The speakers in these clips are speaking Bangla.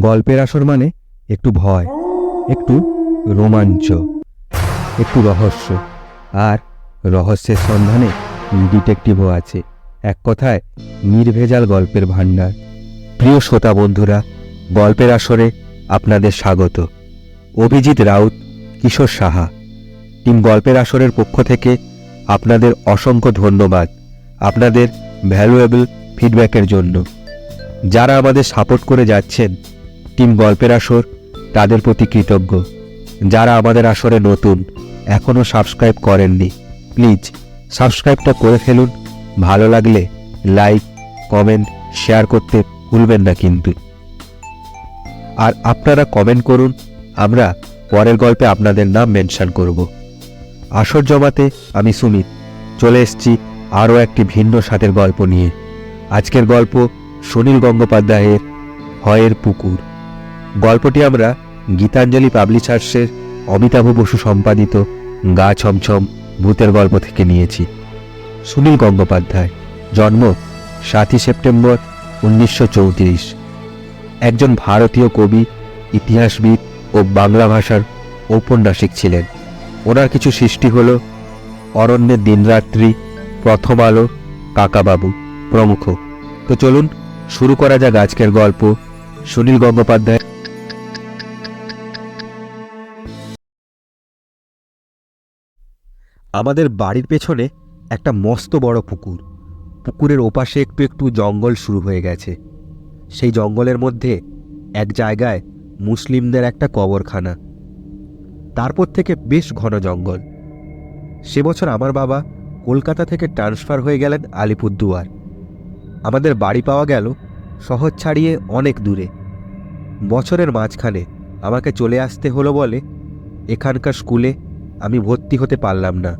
গল্পের আসর মানে একটু ভয়, একটু রোমাঞ্চ, একটু রহস্য। আর রহস্যের সন্ধানে ডিটেকটিভও আছে। এক কথায়, নির্ভেজাল গল্পের ভাণ্ডার। প্রিয় শ্রোতা বন্ধুরা, গল্পের আসরে আপনাদের স্বাগত। অভিজিৎ রাউত, কিশোর সাহা। টিম গল্পের আসরের পক্ষ থেকে আপনাদের অসংখ্য ধন্যবাদ আপনাদের ভ্যালুয়েবল ফিডব্যাকের জন্য। যারা আমাদের সাপোর্ট করে যাচ্ছেন টিম গল্পের আসর, তাদের প্রতি কৃতজ্ঞ। যারা আমাদের আসরে নতুন এখনও সাবস্ক্রাইব করেননি প্লিজ সাবস্ক্রাইবটা করে ফেলুন। ভালো লাগলে লাইক কমেন্ট শেয়ার করতে ভুলবেন না কিন্তু। আর আপনারা কমেন্ট করুন, আমরা পরের গল্পে আপনাদের নাম মেনশন করব। আসর জমাতে আমি সুমিত, চলে এসছি আরও একটি ভিন্ন স্বাদের গল্প নিয়ে। আজকের গল্প সুনীল গঙ্গোপাধ্যায়ের, হয়ের পুকুর গল্পটি আমরা গীতাঞ্জলি পাবলিশার্সের অমিতাভ বসু সম্পাদিত গা ছমছম ভূতের গল্প থেকে নিয়েছি। সুনীল গঙ্গোপাধ্যায়, জন্ম সাতই সেপ্টেম্বর উনিশশো চৌত্রিশ। একজন ভারতীয় কবি, ইতিহাসবিদ ও বাংলা ভাষার ঔপন্যাসিক ছিলেন। ওনার কিছু সৃষ্টি হল অরণ্যের দিনরাত্রি, প্রথম আলো, কাকাবাবু প্রমুখ। তো চলুন শুরু করা যাক আজকের গল্প। সুনীল গঙ্গোপাধ্যায় আমাদের বাড়ির পেছনে একটা মস্ত বড় পুকুর। পুকুরের ওপাশে একটু একটু জঙ্গল শুরু হয়ে গেছে। সেই জঙ্গলের মধ্যে এক জায়গায় মুসলিমদের একটা কবরখানা। তারপর থেকে বেশ ঘন জঙ্গল। সে বছর আমার বাবা কলকাতা থেকে ট্রান্সফার হয়ে গেলেন আলিপুরদুয়ার। আমাদের বাড়ি পাওয়া গেল শহর ছাড়িয়ে অনেক দূরে। বছরের মাঝখানে আমাকে চলে আসতে হলো বলে এখানকার স্কুলে আমি ভর্তি হতে পারলাম না।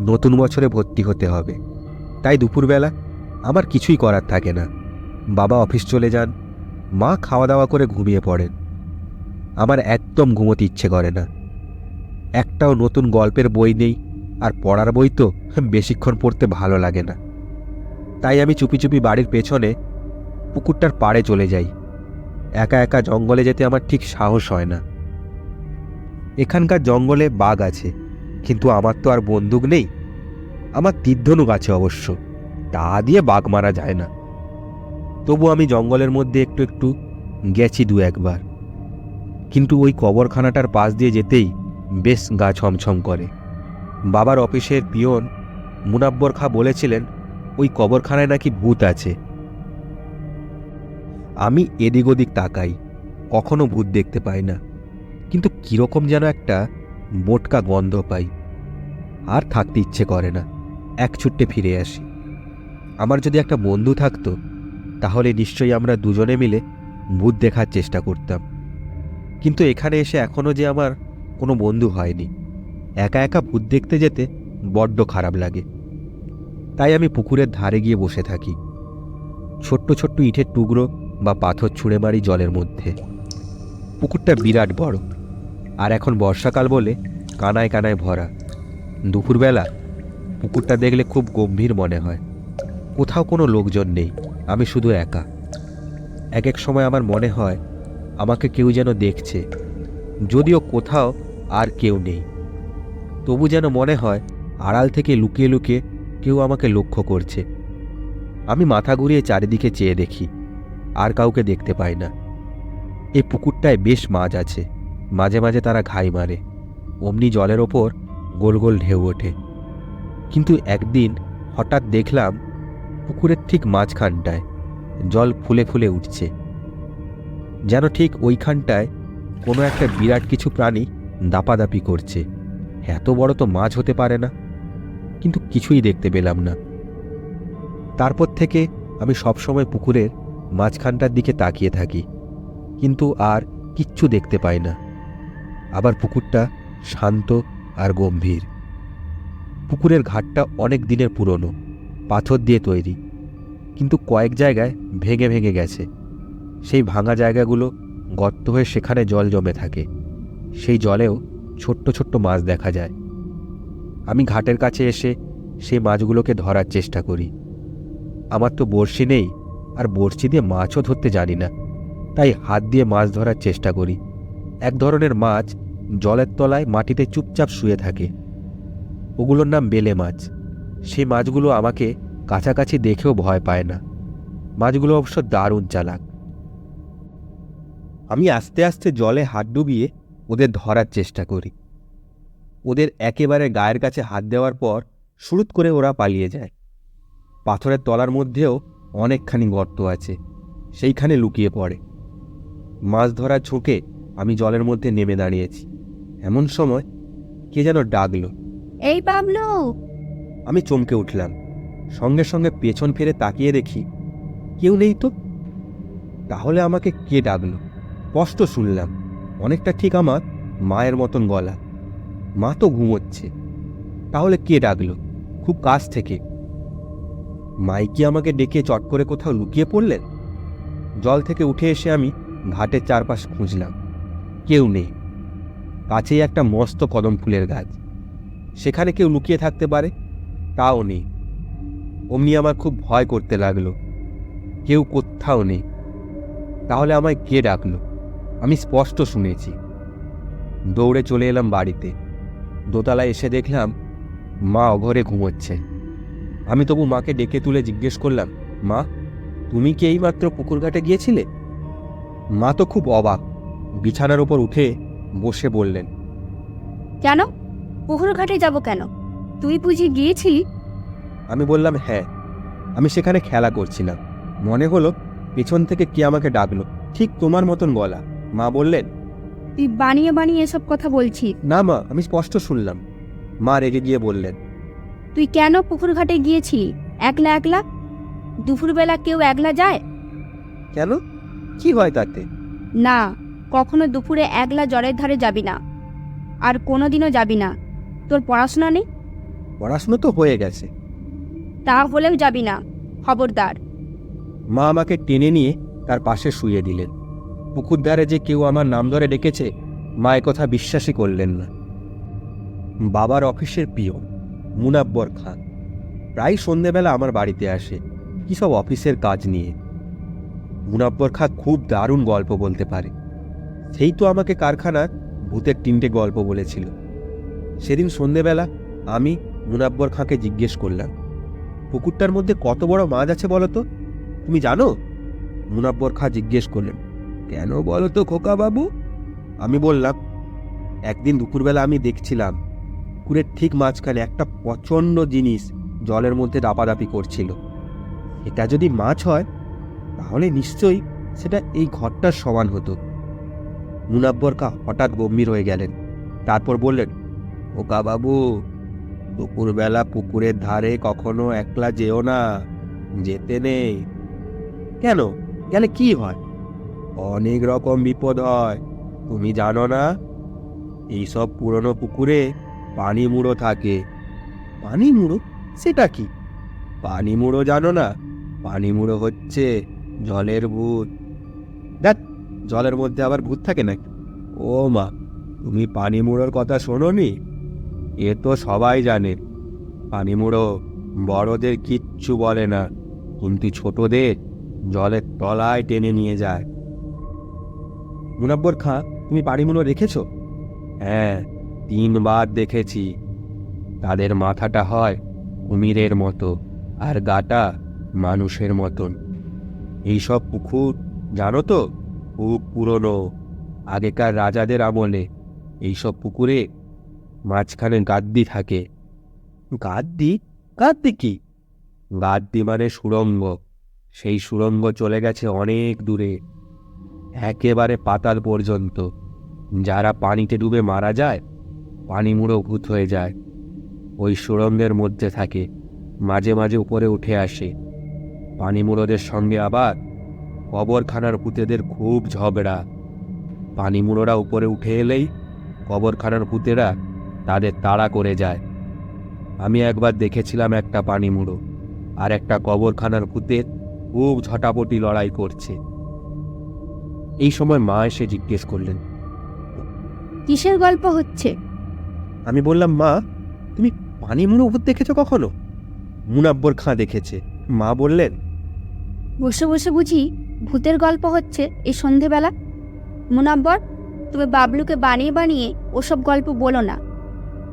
নতুন বছরে ভর্তি হতে হবে। তাই দুপুরবেলা আমার কিছুই করার থাকে না। বাবা অফিস চলে যান। মা খাওয়া দাওয়া করে ঘুমিয়ে পড়েন। আমার একদম ঘুমোতে ইচ্ছে করে না। একটাও নতুন গল্পের বই নেই, আর পড়ার বই তো বেশিক্ষণ পড়তে ভালো লাগে না। তাই আমি চুপি চুপি বাড়ির পেছনে পুকুরটার পাড়ে চলে যাই। একা একা জঙ্গলে যেতে আমার ঠিক সাহস হয় না। এখানকার জঙ্গলে বাঘ আছে, কিন্তু আমার তো আর বন্দুক নেই। আমার তীর্ধনুক আছে অবশ্য, তা দিয়ে বাঘ মারা যায় না। তবু আমি জঙ্গলের মধ্যে একটু একটু গেছি দু একবার। কিন্তু ওই কবরখানাটার পাশ দিয়ে যেতেই বেশ গা ছমছম করে। বাবার অফিসের পিয়ন মুনাব্বর খা বলেছিলেন, ওই কবরখানায় নাকি ভূত আছে। আমি এদিক ওদিক তাকাই, কখনো ভূত দেখতে পাই না। কিন্তু কীরকম যেন একটা মোটকা গন্ধ পাই। আর থাকতে ইচ্ছে করে না, এক ছুট্টে ফিরে আসি। আমার যদি একটা বন্ধু থাকতো, তাহলে নিশ্চয়ই আমরা দুজনে মিলে ভূত দেখার চেষ্টা করতাম। কিন্তু এখানে এসে এখনও যে আমার কোনো বন্ধু হয়নি, একা একা ভূত দেখতে যেতে বড্ড খারাপ লাগে। তাই আমি পুকুরের ধারে গিয়ে বসে থাকি, ছোট্ট ছোট্ট ইটের টুকরো বা পাথর ছুঁড়ে মারি জলের মধ্যে। পুকুরটা বিরাট বড় আর এখন বর্ষাকাল বলে কানায় কানায় ভরা। দুপুরবেলা পুকুরটা দেখলে খুব গম্ভীর মনে হয়। কোথাও কোনো লোকজন নেই, আমি শুধু একা। এক এক সময় আমার মনে হয় আমাকে কেউ যেন দেখছে, যদিও কোথাও আর কেউ নেই। তবু যেন মনে হয় আড়াল থেকে লুকিয়ে লুকিয়ে কেউ আমাকে লক্ষ্য করছে। আমি মাথা ঘুরিয়ে চারিদিকে চেয়ে দেখি, আর কাউকে দেখতে পাই না। এই পুকুরটায় বেশ মাছ আছে। মাঝে মাঝে তারা ঘাই মারে। অমনি জলের ওপর গোল গোল ঢেউ ওঠে। কিন্তু একদিন হঠাৎ দেখলাম পুকুরের ঠিক মাঝখানটায় জল ফুলে ফুলে উঠছে। যেন ঠিক ওইখানটায় কোনো একটা বিরাট কিছু প্রাণী দাপাদাপি করছে। এত বড় তো মাছ হতে পারে না। কিন্তু কিছুই দেখতে পেলাম না। তারপর থেকে আমি সবসময় পুকুরের মাঝখানটার দিকে তাকিয়ে থাকি। কিন্তু আর কিচ্ছু দেখতে পাই না। আবার পুকুরটা শান্ত আর গম্ভীর। পুকুরের ঘাটটা অনেক দিনের পুরনো, পাথর দিয়ে তৈরি, কিন্তু কয়েক জায়গায় ভেঙে ভেঙে গেছে। সেই ভাঙা জায়গাগুলো গর্ত হয়ে সেখানে জল জমে থাকে। সেই জলেও ছোট্ট ছোট্ট মাছ দেখা যায়। আমি ঘাটের কাছে এসে সেই মাছগুলোকে ধরার চেষ্টা করি। আমার তো বড়শি নেই, আর বড়শি দিয়ে মাছও ধরতে জানি না, তাই হাত দিয়ে মাছ ধরার চেষ্টা করি। এক ধরনের মাছ জলের তলায় মাটিতে চুপচাপ শুয়ে থাকে। ওগুলোর নাম বেলে মাছ। সেই মাছগুলো আমাকে কাছাকাছি দেখেও ভয় পায় না। মাছগুলো অবশ্য দারুণ চালাক। আমি আস্তে আস্তে জলে হাত ডুবিয়ে ওদের ধরার চেষ্টা করি। ওদের একেবারে গায়ের কাছে হাত দেওয়ার পর শুরুত করে ওরা পালিয়ে যায়। পাথরের তলার মধ্যেও অনেকখানি গর্ত আছে, সেইখানে লুকিয়ে পড়ে। মাছ ধরার ঝোঁকে আমি জলের মধ্যে নেমে দাঁড়িয়েছি। এমন সময় কে যেন ডাকলো। এই বাবলু আমি চমকে উঠলাম। সঙ্গে সঙ্গে পেছন ফিরে তাকিয়ে দেখি কেউ নেই তো। তাহলে আমাকে কে ডাকলো? স্পষ্ট শুনলাম। অনেকটা ঠিক আমার মায়ের মতন গলা। মা তো ঘুমোচ্ছে। তাহলে কে ডাকলো? খুব কাছ থেকে। মাই কি আমাকে ডেকে চট করে কোথাও লুকিয়ে পড়লেন? জল থেকে উঠে এসে আমি ঘাটের চারপাশ খুঁজলাম। কেউ নেই। কাছেই একটা মস্ত কদম ফুলের গাছ। সেখানে কেউ লুকিয়ে থাকতে পারে? তাও নেই। অমনি আমার খুব ভয় করতে লাগল। কেউ কোথাও নেই। তাহলে আমায় কে ডাকলো? আমি স্পষ্ট শুনেছি। দৌড়ে চলে এলাম বাড়িতে। দোতলায় এসে দেখলাম মা অঘরে ঘুমোচ্ছে। আমি তবু মাকে ডেকে তুলে জিজ্ঞেস করলাম, মা, তুমি কি এইমাত্র পুকুর ঘাটে গিয়েছিলে? মা তো খুব অবাক। বিছানার ওপর উঠে বসে বললেন কেন? পুকুর ঘাটে যাব কেন? তুই বুঝি গিয়েছিলি? আমি বললাম হ্যাঁ আমি সেখানে খেলা করছিলাম মনে হলো পেছন থেকে কে আমাকে ডাকলো। ঠিক তোমার মতন গলা মা বললেন তুই বানিয়ে বানিয়ে এসব কথা বলছিস। না মা আমি স্পষ্ট শুনলাম। মা রেগে গিয়ে বললেন তুই কেন পুকুর ঘাটে গিয়েছিলি? একলা একলা? দুপুরবেলা কেউ একলা যায়? কেন? কি হয় তাতে? না কখনো দুপুরে একলা জলের ধারে যাবি না। আর কোনোদিনও যাবি না। তোর পড়াশোনা নেই? পড়াশোনা তো হয়ে গেছে। তা হলেও যাবি না খবরদার। মা আমাকে টেনে নিয়ে তার পাশে শুয়ে দিলেন। পুকুর ধারে যে কেউ আমার নাম ধরে ডেকেছে মা কথা বিশ্বাসই করলেন না। বাবার অফিসের প্রিয় মুনাব্বর খান প্রায় সন্ধেবেলা আমার বাড়িতে আসে কী সব অফিসের কাজ নিয়ে। মুনাব্বর খাঁ খুব দারুণ গল্প বলতে পারে। সেই তো আমাকে কারখানার ভূতের তিনটে গল্প বলেছিল। সেদিন সন্ধেবেলা আমি মুনাব্বর খাঁকে জিজ্ঞেস করলাম, পুকুরটার মধ্যে কত বড় মাছ আছে বলো তো? তুমি জানো? মুনাব্বর খাঁ জিজ্ঞেস করলেন, কেন বলো তো খোকা বাবু আমি বললাম, একদিন দুপুরবেলা আমি দেখছিলাম পুকুরের ঠিক মাঝখানে একটা প্রচণ্ড জিনিস জলের মধ্যে দাপাদাপি করছিল। এটা যদি মাছ হয়, তাহলে নিশ্চয়ই সেটা এই ঘরটার সমান হতো। মুনাব্বর খা হঠাৎ গম্ভীর হয়ে গেলেন। তারপর বললেন, ওকা বাবু, দুপুরবেলা পুকুরের ধারে কখনো একলা যেও না, যেতে নেই। কেন? গেলে কি হয়? অনেক রকম বিপদ হয়, তুমি জানো না? এইসব পুরনো পুকুরে পানি মুড়ো থাকে। পানি মুড়ো? সেটা কি? পানি মুড়ো জানো না? পানি মুড়ো হচ্ছে জলের ভূত দেখ জলের মধ্যে আবার ভূত থাকে নাকি? ও মা, তুমি পানি মুড়োর কথা শোনোনি? এ তো সবাই জানে। পানি মুড়ো বড়দের কিচ্ছু বলে না। কিন্তু ছোটদের জলের তলায় টেনে নিয়ে যায়। মুনাব্বর খাঁ, তুমি পানিমুলো রেখেছ? হ্যাঁ তিনবার দেখেছি। তাদের মাথাটা হয় কুমিরের মতো আর গাটা মানুষের মতন। এইসব পুকুর, জানো তো? খুব পুরনো, আগেকার রাজাদের আমলে। এইসব পুকুরে মাঝখানে গাদ্দি থাকে। গাদ্দি? গাদ্দি কি? গাদ্দি মানে সুড়ঙ্গ। সেই সুড়ঙ্গ চলে গেছে অনেক দূরে। একেবারে পাতাল পর্যন্ত। যারা পানিতে ডুবে মারা যায়, পানি মুড়ো ভূত হয়ে যায়। ওই সুড়ঙ্গের মধ্যে থাকে, মাঝে মাঝে উপরে উঠে আসে। পানি মুড়োদের সঙ্গে আবার কবরখানার ভূতেদের খুব ঝগড়া। পানি মুড়োরা উপরে উঠে এলেই কবরখানার ভূতেরা তাদের তাড়া করে যায়। আমি একবার দেখেছিলাম একটা পানি মুড়ো আর একটা কবরখানার ভূতের খুব ঝটাপটি লড়াই করছে। এই সময় মা এসে জিজ্ঞেস করলেন কিসের গল্প হচ্ছে? আমি বললাম মা তুমি পানি মুড়ো ভূত দেখেছ কখনো? মুনাব্বর খাঁ দেখেছে। মা বললেন বসে বসে বুঝি ভূতের গল্প হচ্ছে এই সন্ধেবেলা। মুনাব্বর তুমি বাবলুকে বানিয়ে বানিয়ে ওসব গল্প বলো না।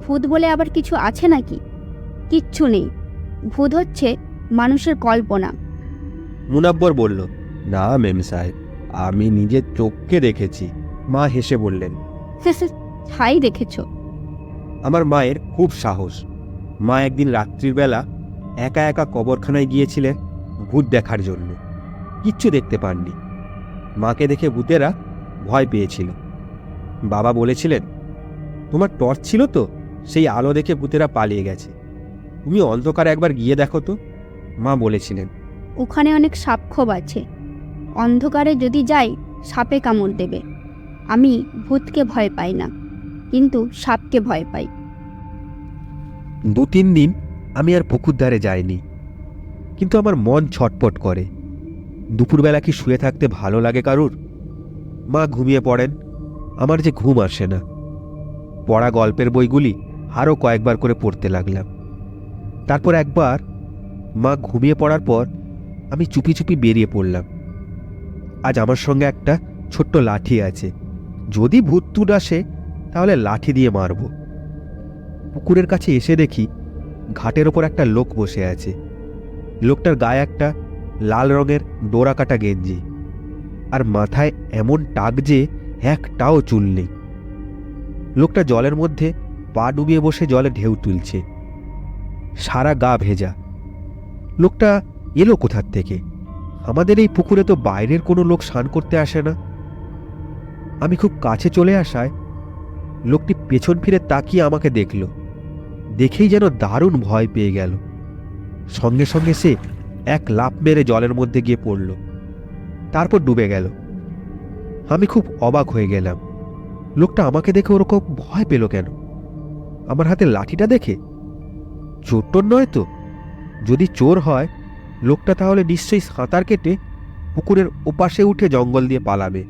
ভূত বলে আবার কিছু আছে নাকি? কিচ্ছু নেই। ভূত হচ্ছে মানুষের কল্পনা। মুনাব্বর বলল না মেম সাহেব আমি নিজের চোখকে দেখেছি। মা হেসে বললেন ছাই দেখেছ? আমার মায়ের খুব সাহস। মা একদিন রাত্রির বেলা একা একা কবরখানায় গিয়েছিলেন ভূত দেখার জন্য। কিচ্ছু দেখতে পাননি। মাকে দেখে ভূতেরা ভয় পেয়েছিল। বাবা বলেছিলেন তোমার টর্চ ছিল তো সেই আলো দেখে ভূতেরা পালিয়ে গেছে। তুমি অন্ধকার একবার গিয়ে দেখো তো। মা বলেছিলেন ওখানে অনেক সাপক্ষোভ আছে। অন্ধকারে যদি যাই সাপে কামড় দেবে। আমি ভূতকে ভয় পাই না কিন্তু সাপকে ভয় পাই। দু তিন দিন আমি আর পুকুর ধারে যাইনি কিন্তু আমার মন ছটপট করে। দুপুরবেলা কি শুয়ে থাকতে ভালো লাগে কারুর? মা ঘুমিয়ে পড়েন। আমার যে ঘুম আসে না। পড়া গল্পের বইগুলি আরও কয়েকবার করে পড়তে লাগলাম। তারপর একবার মা ঘুমিয়ে পড়ার পর আমি চুপি চুপি বেরিয়ে পড়লাম। আজ আমার সঙ্গে একটা ছোট্ট লাঠি আছে। যদি ভূত টুট আসে, তাহলে লাঠি দিয়ে মারবো। পুকুরের কাছে এসে দেখি ঘাটের ওপর একটা লোক বসে আছে। লোকটার গায়ে একটা লাল রঙের ডোরা কাটা গেঞ্জি। আর মাথায় এমন টাক যে একটাও চুল নেই। লোকটা জলের মধ্যে পা ডুবিয়ে বসে জলে ঢেউ তুলছে। সারা গা ভেজা। লোকটা এলো কোথার থেকে? আমাদের এই পুকুরে তো বাইরের কোনো লোক স্নান করতে আসে না। আমি খুব কাছে চলে আসায় লোকটি পেছন ফিরে তাকিয়ে আমাকে দেখল। দেখেই যেন দারুণ ভয় পেয়ে গেল। সঙ্গে সঙ্গে সে এক লাফ মেরে জলের মধ্যে গিয়ে পড়ল। তারপর ডুবে গেল। আমি খুব অবাক হয়ে গেলাম। লোকটা আমাকে দেখে ওরকম ভয় পেল কেন? আমার হাতে লাঠিটা দেখে? চোর টোর নয় তো? যদি চোর হয়, লোকটা তাহলে নিশ্চয়ই সাঁতার কেটে পুকুরের ওপাশে উঠে জঙ্গল দিয়ে পালাবে।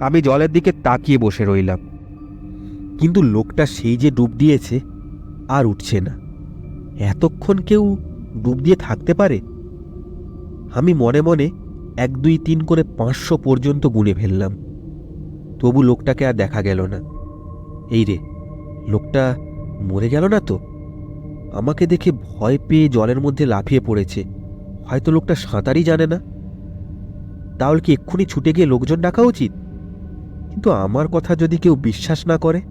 আমি জলের দিকে তাকিয়ে বসে রইলাম। কিন্তু লোকটা সেই যে ডুব দিয়েছে, আর উঠছে না। এতক্ষণ কেউ ডুব দিয়ে থাকতে পারে? আমি মনে মনে এক, দুই, তিন করে পাঁচশো পর্যন্ত গুনে ফেললাম। তবু লোকটাকে আর দেখা গেল না। এই রে, লোকটা মরে গেল না তো? আমাকে দেখে ভয় পেয়ে জলের মধ্যে লাফিয়ে পড়েছে। হয়তো লোকটা সাঁতারই জানে না। তাহলে কি এক্ষুনি ছুটে গিয়ে লোকজন ডাকা উচিত? কিন্তু আমার কথা যদি কেউ বিশ্বাস না করে?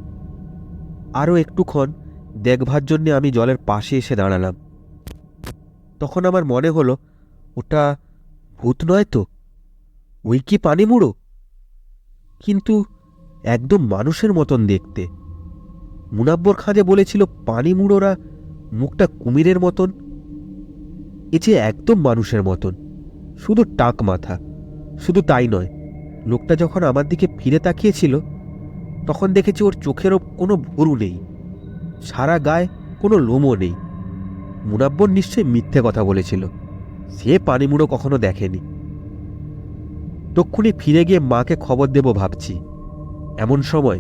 আরও একটুক্ষণ দেখভার জন্যে আমি জলের পাশে এসে দাঁড়ালাম। তখন আমার মনে হলো ওটা ভূত নয় তো? ওই কি পানি মুড়ো? কিন্তু একদম মানুষের মতন দেখতে। মুনাব্বর খাঁজে বলেছিল, পানি মুড়োরা মুখটা কুমিরের মতন। এ যে একদম মানুষের মতন। শুধু টাক মাথা। শুধু তাই নয়, লোকটা যখন আমার দিকে ফিরে তাকিয়েছিল, তখন দেখেছি ওর চোখেরও কোনো ভুরু নেই। সারা গায়ে কোনো লোমও নেই। মুনাব্বর নিশ্চয়ই মিথ্যে কথা বলেছিল। সে পানিমুড়ো কখনো দেখেনি। তক্ষুনি ফিরে গিয়ে মাকে খবর দেব ভাবছি। এমন সময়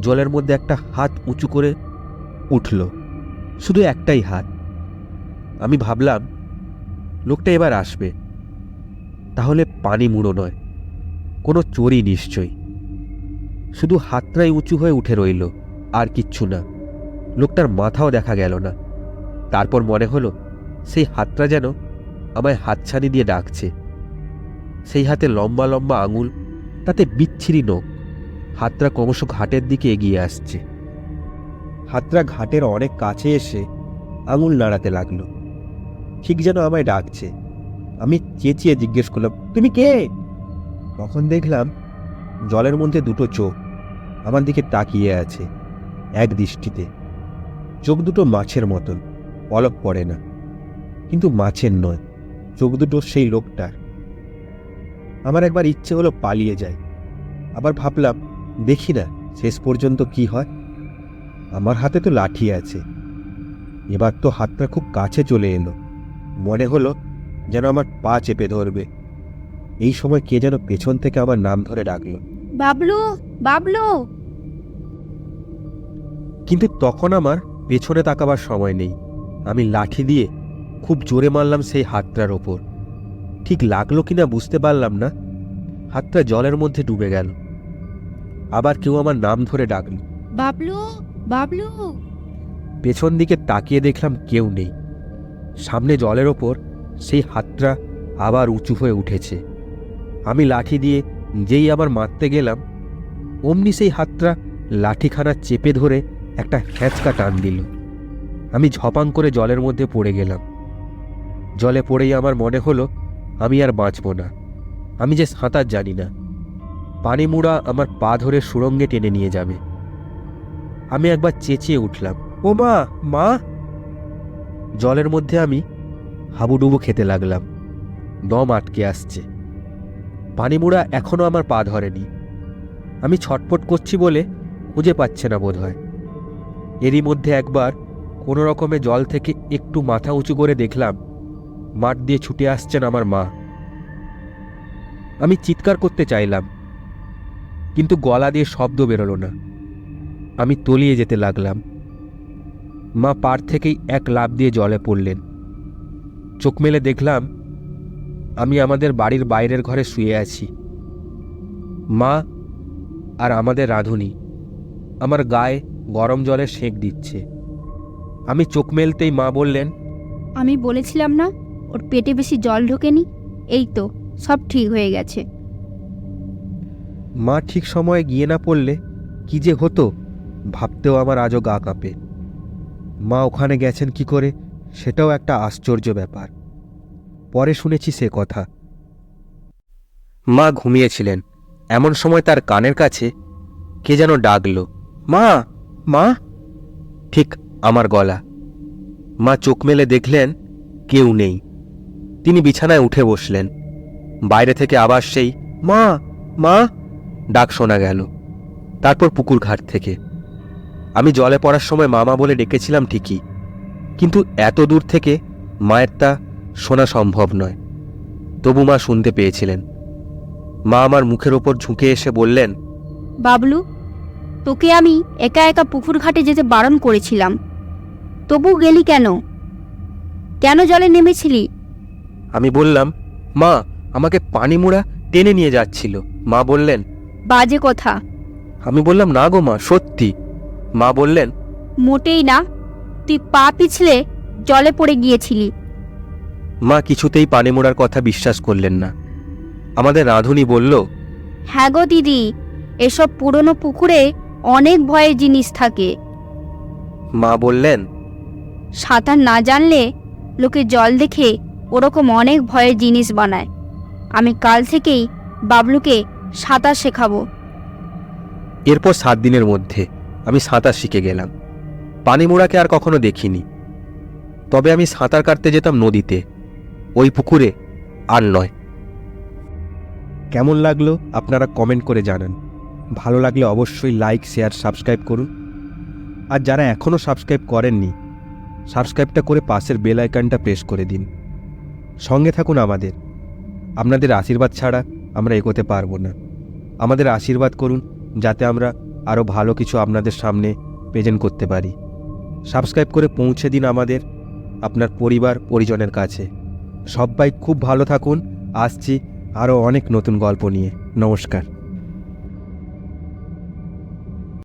জলের মধ্যে একটা হাত উঁচু করে উঠল। শুধু একটাই হাত। আমি ভাবলাম, লোকটা এবার আসবে। তাহলে পানি মুড়ো নয়, কোনো চোরই নিশ্চয়ই। শুধু হাতটাই উঁচু হয়ে উঠে রইল, আর কিচ্ছু না। লোকটার মাথাও দেখা গেল না। তারপর মনে হলো, সেই হাতটা যেন আমায় হাতছানি দিয়ে ডাকছে। সেই হাতে লম্বা লম্বা আঙুল, তাতে বিচ্ছিরি নখ। হাতরা ক্রমশ ঘাটের দিকে এগিয়ে আসছে। হাতটা ঘাটের অনেক কাছে এসে আঙুল নাড়াতে লাগল। ঠিক যেন আমায় ডাকছে। আমি চেঁচিয়ে জিজ্ঞেস করলাম, তুমি কে? তখন দেখলাম জলের মধ্যে দুটো চোখ আমার দিকে তাকিয়ে আছে এক দৃষ্টিতে। চোখ দুটো মাছের মতন, পলক পড়ে না, কিন্তু মাছের নয়। চোখ দুটো সেই লোকটার। আমার একবার ইচ্ছে হলো পালিয়ে যাই। আবার ভাবলাম দেখি না শেষ পর্যন্ত কি হয়। আমার হাতে তো লাঠি আছে। এবার তো হাতটা খুব কাছে চলে এলো। মনে হলো যেন আমার পা চেপে ধরবে। এই সময় কে যেন পেছন থেকে আমার নাম ধরে ডাকলো। বাবলু বাবলু! কিন্তু তখন আমার পেছনে তাকাবার সময় নেই। আমি লাঠি দিয়ে খুব জোরে মারলাম সেই হাতটার ওপর। ঠিক লাগল কিনা বুঝতে পারলাম না। হাতটা জলের মধ্যে ডুবে গেল। আবার কেউ আমার নাম ধরে ডাকল। বাবলু বাবলু। পেছন দিকে তাকিয়ে দেখলাম কেউ নেই। সামনে জলের ওপর সেই হাতটা আবার উঁচু হয়ে উঠেছে। আমি লাঠি দিয়ে যেই আবার মারতে গেলাম অমনি সেই হাতটা লাঠিখানা চেপে ধরে একটা হ্যাঁচকা টান দিল। আমি ঝপাং করে জলের মধ্যে পড়ে গেলাম। জলে পড়েই আমার মনে হলো, আমি আর বাঁচব না। আমি যে সাঁতার জানি না। পানি মুড়া আমার পা ধরে সুরঙ্গে টেনে নিয়ে যাবে। আমি একবার চেঁচিয়ে উঠলাম, ও মা মা! জলের মধ্যে আমি হাবুডুবু খেতে লাগলাম। দম আটকে আসছে। পানিমুড়া এখনও আমার পা ধরেনি। আমি ছটপট করছি বলে খুঁজে পাচ্ছে না বোধ হয় এরই মধ্যে একবার কোনো রকমে জল থেকে একটু মাথা উঁচু করে দেখলাম মাঠ দিয়ে ছুটে আসছেন আমার মা। আমি চিৎকার করতে চাইলাম, কিন্তু গলা দিয়ে শব্দ বেরোলো না। আমি তলিয়ে যেতে লাগলাম। মা পার থেকেই এক লাফ দিয়ে জলে পড়লেন। চোখ মেলে দেখলাম, আমি আমাদের বাড়ির বাইরের ঘরে শুয়ে আছি। মা আর আমাদের রাঁধুনি আমার গায়ে গরম জলে সেঁক দিচ্ছে। আমি চোখ মেলতেই মা বললেন, আমি বলেছিলাম না ওর পেটে বেশি জল ঢোকেনি, এই তো, সব ঠিক হয়ে গেছে। মা ঠিক সময়ে গিয়ে না পড়লে কি যে হতো, ভাবতেও আমার আজও গা কাঁপে। মা ওখানে গেছেন কি করে, সেটাও একটা আশ্চর্য ব্যাপার। পরে শুনেছি সে কথা। মা ঘুমিয়েছিলেন, এমন সময় তার কানের কাছে কে যেন ডাকলো, মা মা? ঠিক আমার গলা। মা চোখ মেলে দেখলেন কেউ নেই। তিনি বিছানায় উঠে বসলেন। বাইরে থেকে আবার সেই, মা মা, ডাক শোনা গেল। তারপর পুকুর ঘাট থেকে। আমি জলে পড়ার সময় মামা বলে ডেকেছিলাম ঠিকই, কিন্তু এত দূর থেকে মায়ের তা শোনা সম্ভব নয়। তবু মা শুনতে পেয়েছিলেন। মা আমার মুখের ওপর ঝুঁকে এসে বললেন, বাবলু, তোকে আমি একা একা পুকুর ঘাটে যেতে বারণ করেছিলাম। তবু গেলি কেন? কেন জলে নেমেছিলি? আমি বললাম মা আমাকে পানি মুড়া টেনে নিয়ে যাচ্ছিল। মা বললেন বাজে কথা। আমি বললাম না গো মা সত্যি। মা বললেন মোটেই না। তুই পা পিছলে জলে পড়ে গিয়েছিলি। মা কিছুতেই পানি মোড়ার কথা বিশ্বাস করলেন না। আমাদের রাঁধুনি বলল হ্যাঁ গো দিদি এসব পুরনো পুকুরে অনেক ভয়ের জিনিস থাকে। মা বললেন সাঁতার না জানলে লোকে জল দেখে ওরকম অনেক ভয়ের জিনিস বানায়। আমি কাল থেকেই বাবলুকে সাঁতার শেখাবো। এরপর সাত দিনের মধ্যে আমি সাঁতার শিখে গেলাম। পানিমোড়াকে আর কখনো দেখিনি। তবে আমি সাঁতার কাটতে যেতাম নদীতে। ওই পুকুরে আর নয়। কেমন লাগল আপনারা কমেন্ট করে জানান। ভালো লাগলে অবশ্যই লাইক, শেয়ার, সাবস্ক্রাইব করুন। আর যারা এখনও সাবস্ক্রাইব করেননি, সাবস্ক্রাইবটা করে পাশের বেল আইকনটা প্রেস করে দিন। সঙ্গে থাকুন আমাদের। আপনাদের আশীর্বাদ ছাড়া আমরা এগোতে পারব না। আমাদের আশীর্বাদ করুন, যাতে আমরা আরও ভালো কিছু আপনাদের সামনে প্রেজেন্ট করতে পারি। সাবস্ক্রাইব করে পৌঁছে দিন আমাদের, আপনার পরিবার, পরিজনের কাছে। সবাই খুব ভালো থাকুন। আসছি আরও অনেক নতুন গল্প নিয়ে। নমস্কার।